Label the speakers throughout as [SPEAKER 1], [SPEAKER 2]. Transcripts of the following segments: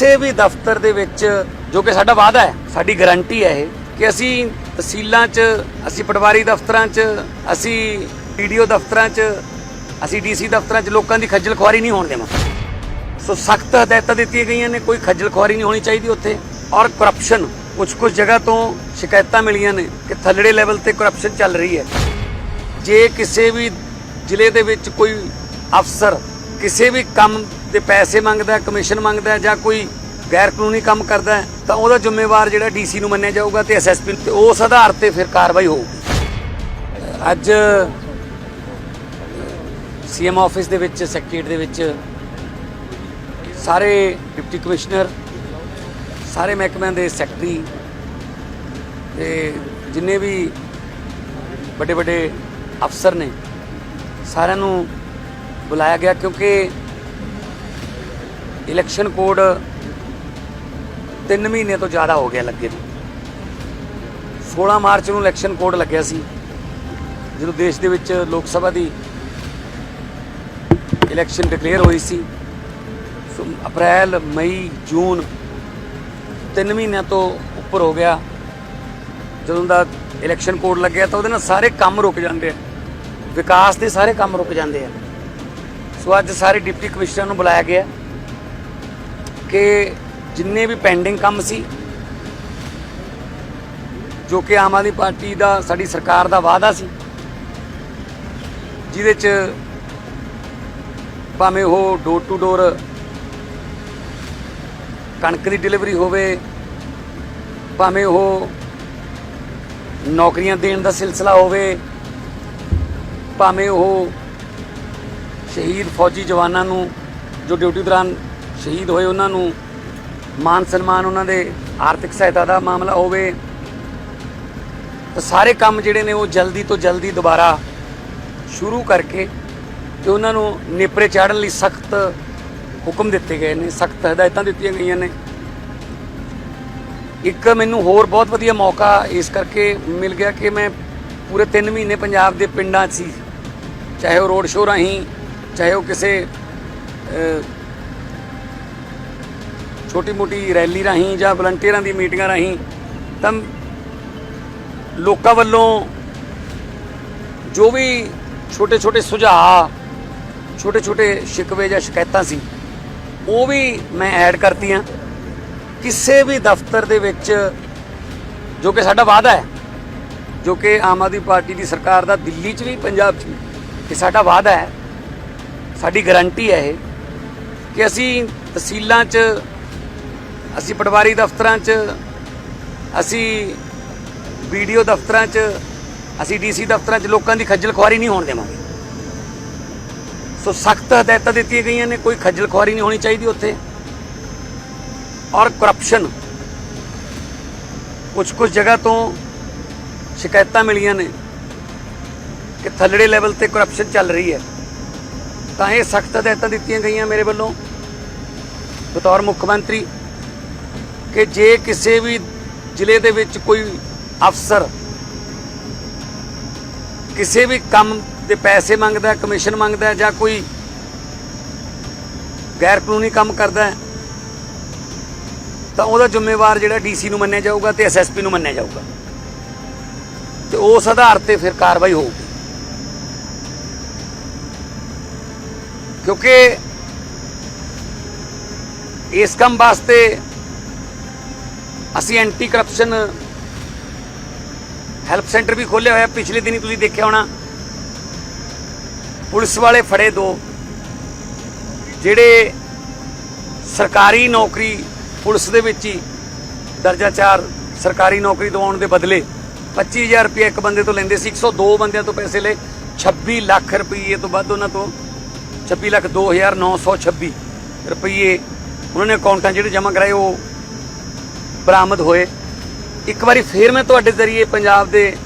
[SPEAKER 1] ਕਿਸੇ ਵੀ ਦਫ਼ਤਰ ਦੇ ਵਿੱਚ, ਜੋ ਕਿ ਸਾਡਾ ਵਾਅਦਾ ਹੈ, ਸਾਡੀ ਗਾਰੰਟੀ ਹੈ ਇਹ, ਕਿ ਅਸੀਂ ਤਹਿਸੀਲਾਂ 'ਚ, ਅਸੀਂ ਪਟਵਾਰੀ ਦਫ਼ਤਰਾਂ 'ਚ, ਅਸੀਂ ਪੀਡੀਓ ਦਫ਼ਤਰਾਂ 'ਚ, ਅਸੀਂ ਡੀਸੀ ਦਫ਼ਤਰਾਂ 'ਚ ਲੋਕਾਂ ਦੀ ਖੱਜਲ ਖੁਆਰੀ ਨਹੀਂ ਹੋਣ ਦੇਵਾਂਗੇ ਸੋ ਸਖਤ ਹਦਾਇਤਾਂ ਦਿੱਤੀਆਂ ਗਈਆਂ ਨੇ, ਕੋਈ ਖੱਜਲ ਖੁਆਰੀ ਨਹੀਂ ਹੋਣੀ ਚਾਹੀਦੀ ਉੱਥੇ, ਔਰ ਕਰਪਸ਼ਨ ਕੁਝ ਕੁਝ ਜਗ੍ਹਾ ਤੋਂ ਸ਼ਿਕਾਇਤਾਂ ਮਿਲੀਆਂ ਨੇ ਕਿ ਥੱਲੜੇ ਲੈਵਲ ਤੇ ਕਰਪਸ਼ਨ ਚੱਲ ਰਹੀ ਹੈ। ਜੇ ਕਿਸੇ ਵੀ ਜ਼ਿਲ੍ਹੇ ਦੇ ਵਿੱਚ ਕੋਈ ਅਫਸਰ ਕਿਸੇ ਵੀ ਕੰਮ ਦੇ ਪੈਸੇ ਮੰਗਦਾ ਕਮਿਸ਼ਨ ਮੰਗਦਾ ਜਾਂ ਕੋਈ ਗੈਰ ਕਾਨੂੰਨੀ ਕੰਮ ਕਰਦਾ, ਤਾਂ ਉਹਦਾ ਜ਼ਿੰਮੇਵਾਰ ਜਿਹੜਾ ਡੀਸੀ ਨੂੰ ਮੰਨਿਆ ਜਾਊਗਾ ਤੇ ਐਸਐਸਪੀ ਤੇ ਉਸ ਆਧਾਰ ਤੇ ਫਿਰ ਕਾਰਵਾਈ ਹੋਊਗੀ। ਅੱਜ ਸੀਐਮ ਆਫਿਸ ਦੇ ਵਿੱਚ ਸੈਕਟਰੀਏਟ ਦੇ ਵਿੱਚ ਸਾਰੇ ਡਿਪਟੀ ਕਮਿਸ਼ਨਰ ਸਾਰੇ ਮਹਿਕਮਿਆਂ ਦੇ ਸੈਕਟਰੀ ਤੇ ਜਿੰਨੇ ਵੀ ਵੱਡੇ ਵੱਡੇ ਅਫਸਰ ਨੇ, ਸਾਰਿਆਂ ਨੂੰ ਬੁਲਾਇਆ ਗਿਆ ਕਿਉਂਕਿ ਇਲੈਕਸ਼ਨ ਕੋਡ 3 ਮਹੀਨੇ ਤੋਂ ਜ਼ਿਆਦਾ ਹੋ ਗਿਆ ਲੱਗੇ ਨੂੰ। 16 ਮਾਰਚ ਨੂੰ ਇਲੈਕਸ਼ਨ ਕੋਡ ਲੱਗਿਆ ਸੀ, ਜਦੋਂ ਦੇਸ਼ ਦੇ ਵਿੱਚ ਲੋਕ ਸਭਾ ਦੀ ਇਲੈਕਸ਼ਨ ਡਿਕਲੇਅਰ ਹੋਈ ਸੀ। ਸੋ ਅਪ੍ਰੈਲ, ਮਈ, ਜੂਨ 3 ਮਹੀਨਿਆਂ ਤੋਂ ਉੱਪਰ ਹੋ ਗਿਆ। ਜਦੋਂ ਦਾ ਇਲੈਕਸ਼ਨ ਕੋਡ ਲੱਗਿਆ ਤਾਂ ਉਹਦੇ ਨਾਲ ਸਾਰੇ ਕੰਮ ਰੁਕ ਜਾਂਦੇ ਆ। ਵਿਕਾਸ ਦੇ ਸਾਰੇ ਕੰਮ ਰੁਕ ਜਾਂਦੇ ਆ। ਸੋ ਅੱਜ ਸਾਰੇ ਡਿਪਟੀ ਕਮਿਸ਼ਨਰ ਨੂੰ ਬੁਲਾਇਆ ਗਿਆ। ਕਿ ਜਿੰਨੇ ਵੀ ਪੈਂਡਿੰਗ ਕੰਮ ਸੀ, ਜੋ ਕਿ ਆਮ ਆਦਮੀ ਪਾਰਟੀ ਦਾ, ਸਾਡੀ ਸਰਕਾਰ ਦਾ ਵਾਅਦਾ ਸੀ, ਜਿਹਦੇ ਚ ਭਾਵੇਂ ਉਹ ਡੋਰ ਟੂ ਡੋਰ ਕਣਕ ਦੀ ਡਿਲੀਵਰੀ ਹੋਵੇ, ਭਾਵੇਂ ਉਹ ਨੌਕਰੀਆਂ ਦੇਣ ਦਾ ਸਿਲਸਿਲਾ ਹੋਵੇ, ਭਾਵੇਂ ਉਹ ਸ਼ਹੀਦ ਫੌਜੀ ਜਵਾਨਾਂ ਨੂੰ ਜੋ ਡਿਊਟੀ ਦੌਰਾਨ ਸ਼ਹੀਦ ਹੋਏ ਉਹਨਾਂ ਨੂੰ। ਮਾਨ ਸਨਮਾਨ ਉਹਨਾਂ ਦੇ ਆਰਥਿਕ ਸਹਾਇਤਾ ਦਾ ਮਾਮਲਾ ਹੋਵੇ। ਤਾਂ ਸਾਰੇ ਕੰਮ ਜਿਹੜੇ ਨੇ ਉਹ ਜਲਦੀ ਤੋਂ ਜਲਦੀ ਦੁਬਾਰਾ ਸ਼ੁਰੂ ਕਰਕੇ ਤੇ ਉਹਨਾਂ ਨੂੰ ਨੇਪਰੇ ਚਾੜਨ ਲਈ ਸਖਤ ਹੁਕਮ ਦਿੱਤੇ ਗਏ ਨੇ, ਸਖਤ ਹਦਾਇਤਾਂ ਦਿੱਤੀਆਂ ਗਈਆਂ ਨੇ। ਇੱਕ ਮੈਨੂੰ ਹੋਰ ਬਹੁਤ ਵਧੀਆ ਮੌਕਾ ਇਸ ਕਰਕੇ ਮਿਲ ਗਿਆ ਕਿ ਮੈਂ ਪੂਰੇ 3 ਮਹੀਨੇ ਪੰਜਾਬ ਦੇ ਪਿੰਡਾਂ 'ਚ ਸੀ। ਚਾਹੇ ਉਹ ਰੋਡ ਸ਼ੋਅ ਰਾਹੀਂ, ਚਾਹੇ ਉਹ ਕਿਸੇ ਛੋਟੀ ਮੋਟੀ ਰੈਲੀ ਰਾਹੀਂ ਜਾਂ ਵਲੰਟੀਅਰਾਂ ਦੀ ਮੀਟਿੰਗਾਂ ਰਾਹੀਂ, ਤਾਂ ਲੋਕਾਂ ਵੱਲੋਂ ਜੋ ਵੀ ਛੋਟੇ ਛੋਟੇ ਸੁਝਾਅ ਛੋਟੇ ਛੋਟੇ ਸ਼ਿਕਵੇ ਜਾਂ ਸ਼ਿਕਾਇਤਾਂ ਸੀ, ਉਹ ਵੀ ਮੈਂ ਐਡ ਕਰਤੀਆਂ। ਕਿਸੇ ਵੀ ਦਫ਼ਤਰ ਦੇ ਵਿੱਚ ਜੋ ਕਿ ਸਾਡਾ ਵਾਅਦਾ ਹੈ, ਜੋ ਕਿ ਆਮ ਆਦਮੀ ਪਾਰਟੀ ਦੀ ਸਰਕਾਰ ਦਾ ਦਿੱਲੀ 'ਚ ਵੀ, ਪੰਜਾਬ 'ਚ ਵੀ, ਇਹ ਸਾਡਾ ਵਾਅਦਾ ਹੈ। ਸਾਡੀ ਗਾਰੰਟੀ ਹੈ ਇਹ ਕਿ ਅਸੀਂ ਤਹਿਸੀਲਾਂ 'ਚ ਅਸੀਂ ਪਟਵਾਰੀ ਦਫ਼ਤਰਾਂ 'ਚ, ਅਸੀਂ ਵੀਡੀਓ ਦਫ਼ਤਰਾਂ 'ਚ, ਅਸੀਂ ਡੀਸੀ ਦਫ਼ਤਰਾਂ 'ਚ ਲੋਕਾਂ ਦੀ ਖੱਜਲ ਖੁਆਰੀ ਨਹੀਂ ਹੋਣ ਦੇਵਾਂਗੇ। ਸੋ ਸਖਤ ਹਦਾਇਤਾਂ ਦਿੱਤੀਆਂ ਗਈਆਂ ਨੇ, ਕੋਈ ਖੱਜਲ ਖੁਆਰੀ ਨਹੀਂ ਹੋਣੀ ਚਾਹੀਦੀ ਉੱਥੇ। ਔਰ ਕਰਪਸ਼ਨ ਕੁਝ ਕੁਝ ਜਗ੍ਹਾ ਤੋਂ ਸ਼ਿਕਾਇਤਾਂ ਮਿਲੀਆਂ ਨੇ ਕਿ ਥੱਲੜੇ ਲੈਵਲ ਤੇ ਕਰਪਸ਼ਨ ਚੱਲ ਰਹੀ ਹੈ। ਤਾਂ ਇਹ ਸਖਤ ਹਦਾਇਤਾਂ ਦਿੱਤੀਆਂ ਗਈਆਂ ਮੇਰੇ ਵੱਲੋਂ। ਬਤੌਰ ਮੁੱਖ ਮੰਤਰੀ ਕਿ ਜੇ ਕਿਸੇ ਵੀ ਜ਼ਿਲ੍ਹੇ ਦੇ ਵਿੱਚ ਕੋਈ ਅਫਸਰ ਕਿਸੇ ਵੀ ਕੰਮ ਦੇ ਪੈਸੇ ਮੰਗਦਾ ਕਮਿਸ਼ਨ ਮੰਗਦਾ ਜਾਂ ਕੋਈ ਗੈਰ ਕਾਨੂੰਨੀ ਕੰਮ ਕਰਦਾ ਹੈ, ਤਾਂ ਉਹਦਾ ਜ਼ਿੰਮੇਵਾਰ ਜਿਹੜਾ ਡੀਸੀ ਨੂੰ ਮੰਨਿਆ ਜਾਊਗਾ ਤੇ ਐਸਐਸਪੀ ਨੂੰ ਮੰਨਿਆ ਜਾਊਗਾ। ਤੇ ਉਸ ਆਧਾਰ ਤੇ ਫਿਰ ਕਾਰਵਾਈ ਹੋਊਗੀ। ਕਿਉਂਕਿ ਇਸ ਕੰਮ ਵਾਸਤੇ ਅਸੀਂ ਐਂਟੀ ਕਰਪਸ਼ਨ ਹੈਲਪ ਸੈਂਟਰ ਵੀ ਖੋਲ੍ਹਿਆ ਹੋਇਆ, ਪਿਛਲੇ ਦਿਨੀ ਤੁਸੀਂ ਦੇਖਿਆ ਹੋਣਾ। ਪੁਲਿਸ ਵਾਲੇ ਫੜੇ ਦੋ। ਜਿਹੜੇ ਸਰਕਾਰੀ ਨੌਕਰੀ ਪੁਲਿਸ ਦੇ ਵਿੱਚ ਹੀ ਦਰਜਾ 4 ਸਰਕਾਰੀ ਨੌਕਰੀ ਦਿਵਾਉਣ ਦੇ ਬਦਲੇ 25000 ਰੁਪਏ ਇੱਕ ਬੰਦੇ ਤੋਂ ਲੈਂਦੇ ਸੀ 102 ਬੰਦਿਆਂ ਤੋਂ ਪੈਸੇ ਲਏ। 26 ਲੱਖ ਰੁਪਏ ਤੋਂ ਵੱਧ ਉਹਨਾਂ ਤੋਂ। 26 ਲੱਖ 2926 ਰੁਪਏ ਉਹਨਾਂ ਨੇ ਅਕਾਊਂਟਾਂ ਜਿਹੜੇ ਜਮ੍ਹਾਂ ਕਰਾਏ, ਉਹ ਬਰਾਮਦ ਹੋਏ। ਇੱਕ ਵਾਰੀ ਫੇਰ ਮੈਂ ਤੁਹਾਡੇ ਜ਼ਰੀਏ ਪੰਜਾਬ ਦੇ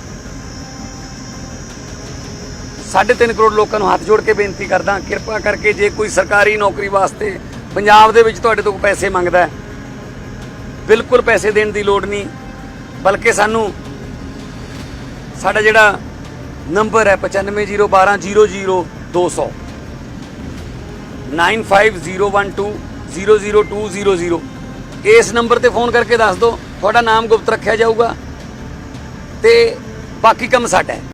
[SPEAKER 1] 3.5 ਕਰੋੜ ਲੋਕਾਂ ਨੂੰ ਹੱਥ ਜੋੜ ਕੇ ਬੇਨਤੀ ਕਰਦਾ, ਕਿਰਪਾ ਕਰਕੇ ਜੇ ਕੋਈ ਸਰਕਾਰੀ ਨੌਕਰੀ ਵਾਸਤੇ ਪੰਜਾਬ ਦੇ ਵਿੱਚ ਤੁਹਾਡੇ ਤੋਂ ਪੈਸੇ ਮੰਗਦਾ ਬਿਲਕੁਲ ਪੈਸੇ ਦੇਣ ਦੀ ਲੋੜ ਨਹੀਂ, ਬਲਕਿ ਸਾਨੂੰ ਸਾਡਾ ਜਿਹੜਾ ਨੰਬਰ ਹੈ 9501200200 9501200200 ਇਸ ਨੰਬਰ ਤੇ ਫੋਨ ਕਰਕੇ ਦੱਸ ਦਿਓ। ਤੁਹਾਡਾ ਨਾਮ ਗੁਪਤ ਰੱਖਿਆ ਜਾਊਗਾ। ਤੇ ਬਾਕੀ ਕੰਮ ਸਾਡਾ ਹੈ।